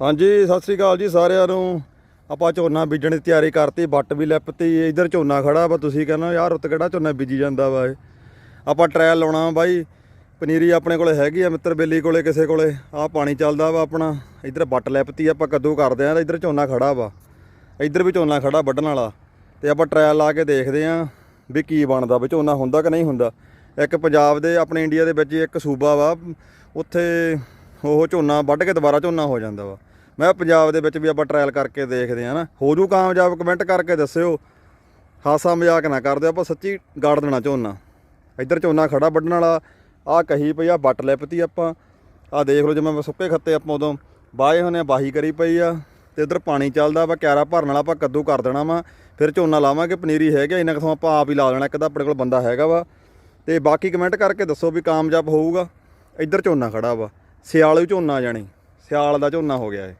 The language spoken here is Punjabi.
ਹਾਂਜੀ, ਸਤਿ ਸ੍ਰੀ ਅਕਾਲ ਜੀ ਸਾਰਿਆਂ ਨੂੰ। ਆਪਾਂ ਝੋਨਾ ਬੀਜਣ ਦੀ ਤਿਆਰੀ ਕਰਤੀ ਬੱਟ ਵੀ ਲਿਪਤੀ, ਇਧਰ ਝੋਨਾ ਖੜਾ ਵਾ, ਤੁਸੀਂ ਕਹਿੰਦੇ ਯਾਰ ਰੁੱਤ ਕਿਹੜਾ ਝੋਨਾ ਬੀਜੀ ਜਾਂਦਾ ਵਾ ਇਹ? ਆਪਾਂ ਟ੍ਰਾਇਲ ਲਾਉਣਾ ਵਾ ਬਾਈ। ਪਨੀਰੀ ਆਪਣੇ ਕੋਲੇ ਹੈਗੀ ਆ, ਮਿੱਤਰ ਬੇਲੀ ਕੋਲੇ, ਕਿਸੇ ਕੋਲੇ। ਆਹ ਪਾਣੀ ਚੱਲਦਾ ਵਾ ਆਪਣਾ। ਇਧਰ ਬੱਟ ਲਿਪਤੀ, ਆਪਾਂ ਕੱਦੂ ਕਰਦੇ ਆ ਇਧਰ ਝੋਨਾ ਖੜਾ ਵਾ। ਇਧਰ ਵੀ ਝੋਨਾ ਖੜਾ ਵੱਢਣ ਵਾਲਾ। ਤੇ ਆਪਾਂ ਟ੍ਰਾਇਲ ਲਾ ਕੇ ਦੇਖਦੇ ਆ ਵੀ ਕੀ ਬਣਦਾ ਵੀ, ਝੋਨਾ ਹੁੰਦਾ ਕਿ ਨਹੀਂ ਹੁੰਦਾ। ਇੱਕ ਪੰਜਾਬ ਦੇ, ਆਪਣੇ ਇੰਡੀਆ ਦੇ ਵਿੱਚ ਇੱਕ ਸੂਬਾ ਵਾ, ਉੱਥੇ ਉਹ ਝੋਨਾ ਵੱਢ ਕੇ ਦੁਬਾਰਾ ਝੋਨਾ ਹੋ ਜਾਂਦਾ ਵਾ। ਮੈਂ ਪੰਜਾਬ ਦੇ ਵਿੱਚ ਵੀ ਆਪਾਂ ਟ੍ਰਾਇਲ ਕਰਕੇ ਦੇਖਦੇ ਆ ਨਾ। ਹੋ ਜੂ ਕਾਮਯਾਬ ਕਮੈਂਟ ਕਰਕੇ ਦੱਸਿਓ। ਹਾਸਾ ਮਜ਼ਾਕ ਨਾ ਕਰਦੇ, ਆਪਾਂ ਸੱਚੀ ਗਾੜ ਦੇਣਾ ਝੋਨਾ। ਇੱਧਰ ਝੋਨਾ ਖੜਾ ਵੱਢਣ ਵਾਲਾ, ਆਹ ਕਹੀ ਪਈ ਆ ਬੱਟ ਲਿਪਤੀ ਆਪਾਂ। ਆਹ ਦੇਖ ਲਓ ਜਿਵੇਂ ਸੁੱਕੇ ਖੱਤੇ ਆਪਾਂ ਉਦੋਂ ਬਾਏ ਹੋਣੇ ਬਾਹੀ ਕਰੀ ਪਈ ਆ। ਤੇ ਇੱਧਰ ਪਾਣੀ ਚੱਲਦਾ ਵਾ, ਕਿਆਰਾ ਭਰਨ ਵਾਲਾ ਆਪਾਂ ਕੱਦੂ ਕਰ ਦੇਣਾ ਵਾ। ਫਿਰ ਝੋਨਾ ਲਾਵਾਂਗੇ, ਪਨੀਰੀ ਹੈਗਾ ਇਹਨਾਂ ਕਿਥੋਂ ਆਪਾਂ ਆਪ ਹੀ ਲਾ ਲੈਣਾ, ਇੱਕ ਤਾਂ ਆਪਣੇ ਕੋਲ ਬੰਦਾ ਹੈਗਾ ਵਾ। ਤੇ ਬਾਕੀ ਕਮੈਂਟ ਕਰਕੇ ਦੱਸੋ ਵੀ ਕਾਮਯਾਬ ਹੋਊਗਾ। ਇੱਧਰ ਝੋਨਾ ਖੜਾ ਵਾ, ਸਿਆਲ ਵੀ ਝੋਨਾ ਜਾਣੀ, ਸਿਆਲ ਦਾ ਝੋਨਾ ਹੋ ਗਿਆ ਇਹ।